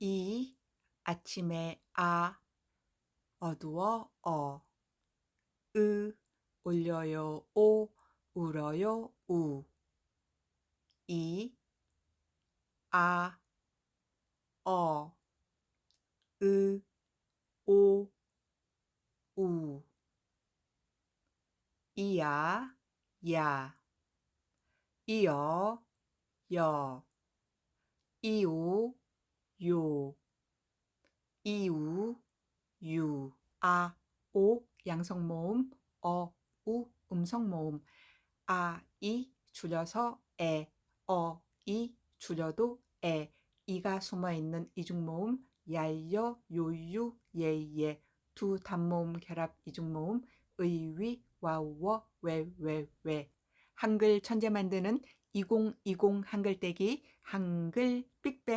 이 아침에 아 어두워 어 으 올려요 오 울어요 우 이, 아, 어, 으, 오, 우. 이야, 야. 이어, 여. 이오, 요. 이우, 유. 아, 오, 양성 모음. 어, 우, 음성 모음. 아, 이, 줄여서 에. 어, 이, 줄여도 에. 이가 숨어 있는 이중 모음. 얄여, 요유, 예예. 두 단모음 결합 이중 모음. 의위, 와우어, 왜. 한글 천재 만드는 2020 한글떼기 한글 빅뱅